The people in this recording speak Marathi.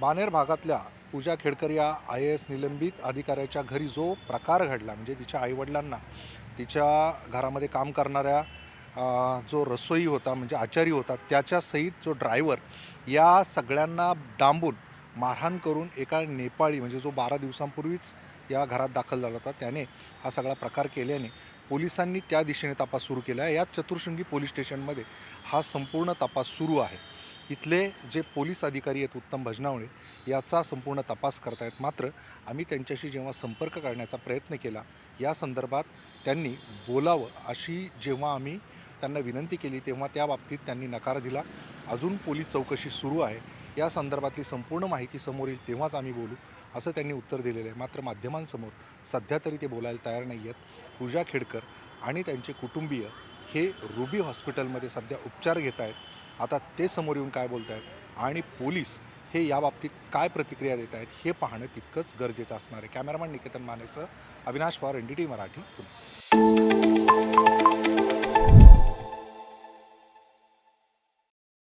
बानेर भागातल्या पूजा खेडकर या आय ए एस निलंबित अधिकाऱ्याच्या घरी जो प्रकार घडला म्हणजे तिच्या आईवडिलांना तिच्या घरामध्ये काम करणाऱ्या जो रसोई होता म्हणजे आचारी होता त्याच्यासहित जो ड्रायव्हर या सगळ्यांना डांबून मारहाण करून एका नेपाळी म्हणजे जो बारा दिवसांपूर्वीच या घरात दाखल झाला होता त्याने हा सगळा प्रकार केल्याने पोलिसांनी त्या दिशेने तपास सुरू केला. आहे याच चतुर्शृंगी पोलीस स्टेशनमध्ये हा संपूर्ण तपास सुरू आहे. इथले जे पोलीस अधिकारी आहेत उत्तम भजनावळे याचा संपूर्ण तपास करतायत. मात्र आम्ही त्यांच्याशी जेव्हा संपर्क करण्याचा प्रयत्न केला या संदर्भात त्यांनी बोलावं अशी जेव्हा आम्ही त्यांना विनंती केली तेव्हा त्या बाबतीत त्यांनी नकार दिला. अजून पोलीस चौकशी सुरू आहे. या संदर्भातली संपूर्ण माहिती समोर येईल तेव्हाच आम्ही बोलू असं त्यांनी उत्तर दिलेलं आहे. मात्र माध्यमांसमोर सध्या तरी ते बोलायला तयार नाही आहेत. पूजा खेडकर आणि त्यांचे कुटुंबीय हे रुबी हॉस्पिटलमध्ये सध्या उपचार घेत आहेत. आता ते समोर येऊन काय बोलत आहेत आणि पोलीस हे याबाबतीत काय प्रतिक्रिया देत आहेत हे पाहणं तितकंच गरजेचं असणार आहे. Cameraman Niketan मानेसह Avinash Pawar N D T Marathi Pune.